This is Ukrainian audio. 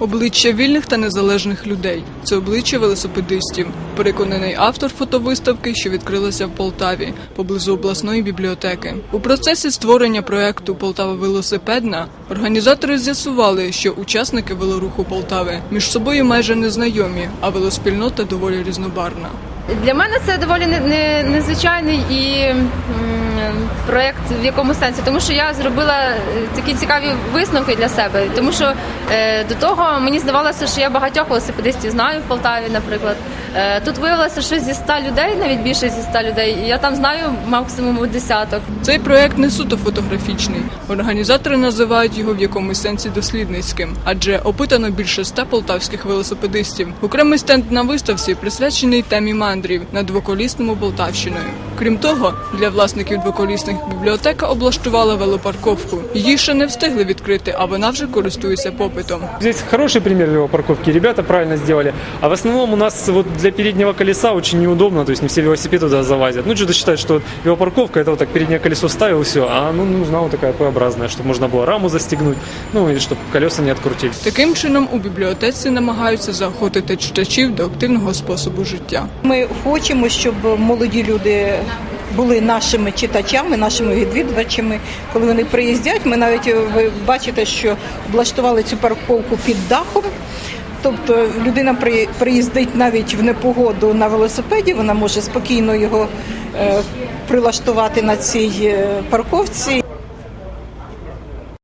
Обличчя вільних та незалежних людей це обличчя велосипедистів. Переконаний автор фотовиставки, що відкрилася в Полтаві поблизу обласної бібліотеки. У процесі створення проекту Полтава велосипедна організатори з'ясували, що учасники велоруху Полтави між собою майже не знайомі, а велоспільнота доволі різнобарна. Для мене це доволі не, не, незвичайний і проєкт в якому сенсі, тому що я зробила е, такі цікаві висновки для себе. Тому що е, до того мені здавалося, що я багатьох велосипедистів знаю в Полтаві, наприклад. Е, тут виявилося, що зі 100 людей, навіть більше зі 100 людей, я там знаю максимум десяток. Цей проект не суто фотографічний. Організатори називають його в якомусь сенсі дослідницьким, адже опитано більше ста полтавських велосипедистів. Окремий стенд на виставці присвячений темі мандрів на двоколісному Полтавщиною. Крім того, для власників двоколісних бібліотека облаштувала велопарковку. Її ще не встигли відкрити, а вона вже користується попитом. Здесь хороший пример велопарковки, ребята правильно сделали. А в основном у нас вот для переднего колеса очень неудобно, то есть не все велосипеды туда залазят. Ну, что-то считают, что велопарковка это вот так переднее колесо ставил и все, а ну, нужна вот такая П-образная, чтобы можно было раму застегнуть, ну, или чтобы колеса не открутились. Таким чином у бібліотеці намагаються заохотити читачів до активного способу життя. Ми хочемо, щоб молоді люди були нашими читачами, нашими відвідувачами. Коли вони приїздять, ми навіть е, ви бачите, що облаштували цю парковку під дахом. Тобто людина при- приїздить навіть в непогоду на велосипеді, вона може спокійно його е, прилаштувати на цій е, парковці.